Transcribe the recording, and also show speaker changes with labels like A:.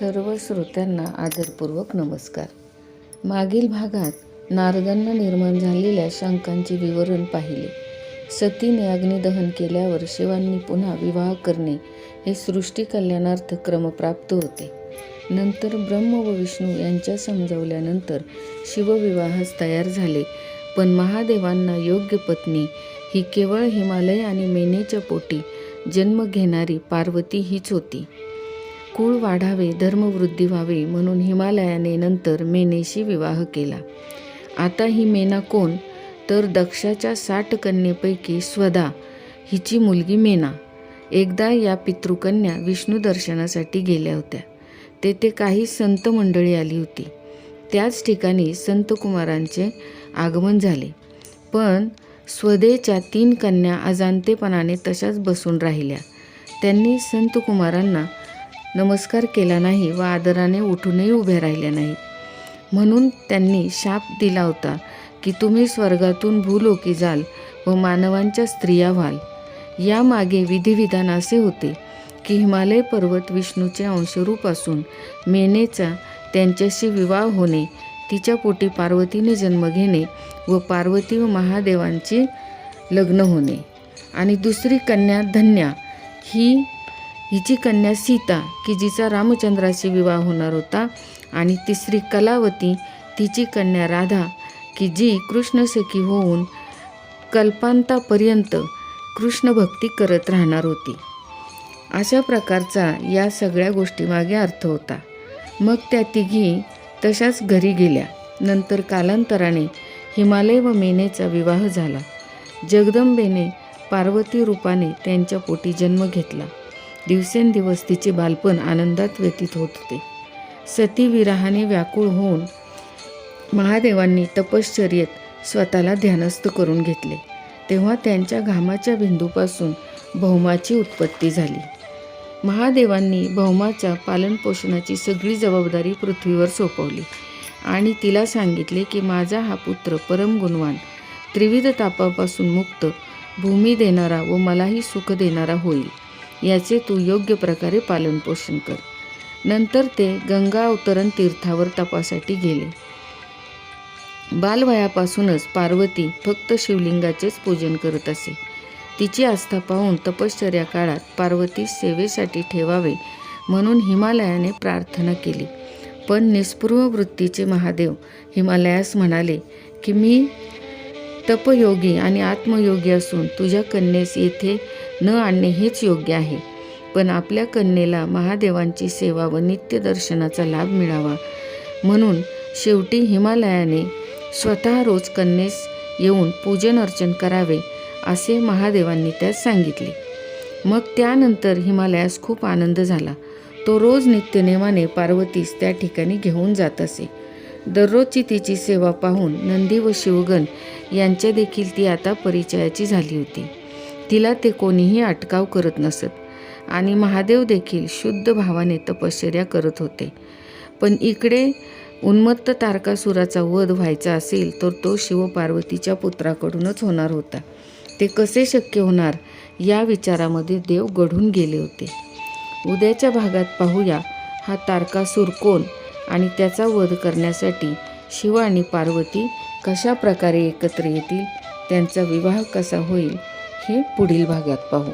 A: सर्व श्रोत्यांना आदरपूर्वक नमस्कार. मागील भागात नारदांना निर्माण झालेल्या शंकांचे विवरण पाहिले. सतीने अग्निदहन केल्यावर शिवांनी पुन्हा विवाह करणे हे सृष्टी कल्याणार्थ क्रमप्राप्त होते. नंतर ब्रह्म व विष्णू यांच्या समजावल्यानंतर शिवविवाहास तयार झाले. पण महादेवांना योग्य पत्नी ही केवळ हिमालय आणि मेनेच्या पोटी जन्म घेणारी पार्वती हीच होती. कुळ वाढावे धर्मवृद्धी व्हावे म्हणून हिमालयाने नंतर मेनेशी विवाह केला. आता ही मेना कोण? तर दक्षाच्या साठ कन्येपैकी स्वदा हिची मुलगी मेना. एकदा या पितृकन्या विष्णू दर्शनासाठी गेल्या होत्या. तेथे काही संत मंडळी आली होती. त्याच ठिकाणी संतकुमारांचे आगमन झाले. पण स्वदेच्या तीन कन्या अजाणतेपणाने तशाच बसून राहिल्या. त्यांनी संतकुमारांना नमस्कार केला नाही व आदराने उठूनही उभे राहिले नाहीत म्हणून त्यांनी शाप दिला होता की तुम्ही स्वर्गातून भूलोकी जाल व मानवांच्या स्त्रिया व्हाल. यामागे विधिविधान असे होते की हिमालय पर्वत विष्णूचे अंशरूप असून मेनेचा त्यांच्याशी विवाह होणे तिच्या पोटी पार्वतीने जन्म घेणे व पार्वती व महादेवांचे लग्न होणे. आणि दुसरी कन्या धन्या ही हिची कन्या सीता की जिचा रामचंद्राशी विवाह होणार होता आणि तिसरी कलावती तिची कन्या राधा की जी कृष्णसखी होऊन कल्पांतापर्यंत कृष्णभक्ती करत राहणार होती. अशा प्रकारचा या सगळ्या गोष्टीमागे अर्थ होता. मग त्या तिघी तशाच घरी गेल्या. नंतर कालांतराने हिमालय व मेनेचा विवाह झाला. जगदंबेने पार्वती रूपाने त्यांच्या पोटी जन्म घेतला. दिवसेंदिवस तिचे बालपण आनंदात व्यतीत होत होते. सती विराहाने व्याकुळ होऊन महादेवांनी तपश्चर्येत स्वतःला ध्यानस्थ करून घेतले. तेव्हा त्यांच्या घामाच्या बिंदूपासून भौमाची उत्पत्ती झाली. महादेवांनी भौमाच्या पालनपोषणाची सगळी जबाबदारी पृथ्वीवर सोपवली आणि तिला सांगितले की माझा हा पुत्र परम गुणवान त्रिविध तापापासून मुक्त भूमी देणारा व मलाही सुख देणारा होईल. याचे तू योग्य प्रकारे पालनपोषण कर. नंतर ते गंगा अवतरण तीर्थावर तपासाठी गेले. बालवयापासूनच पार्वती फक्त शिवलिंगाचेच पूजन करत असे. तिची आस्था पाहून तपश्चर्या काळात पार्वती सेवेसाठी ठेवावे म्हणून हिमालयाने प्रार्थना केली. पण निस्पृह वृत्तीचे महादेव हिमालयास म्हणाले की मी तपयोगी आणि आत्मयोगी असून तुझ्या कन्येस येथे न आणणे हेच योग्य आहे. पण आपल्या कन्येला महादेवांची सेवा व नित्यदर्शनाचा लाभ मिळावा. म्हणून शेवटी हिमालयाने स्वतः रोज कन्येस येऊन पूजन अर्चन करावे असे महादेवांनी त्यास सांगितले. मग त्यानंतर हिमालयास खूप आनंद झाला. तो रोज नित्यनेमाने पार्वतीस त्या ठिकाणी घेऊन जात असे. दररोजची तिची सेवा पाहून नंदी व शिवगण यांच्या देखील ती आता परिचयाची झाली होती. तिला ते कोणीही अटकाव करत नसत आणि महादेव देखील शुद्ध भावाने तपश्चर्या करत होते. पण इकडे उन्मत्त तारकासुराचा वध व्हायचा असेल तर तो शिवपार्वतीच्या पुत्राकडूनच होणार होता. ते कसे शक्य होणार या विचारामध्ये देव गढून गेले होते. उद्याच्या भागात पाहूया हा तारकासूर कोण आणि त्याचा वध करण्यासाठी शिव आणि पार्वती कशा प्रकारे एकत्र येतील त्यांचा विवाह कसा होईल हे पुढील भागात पाहू.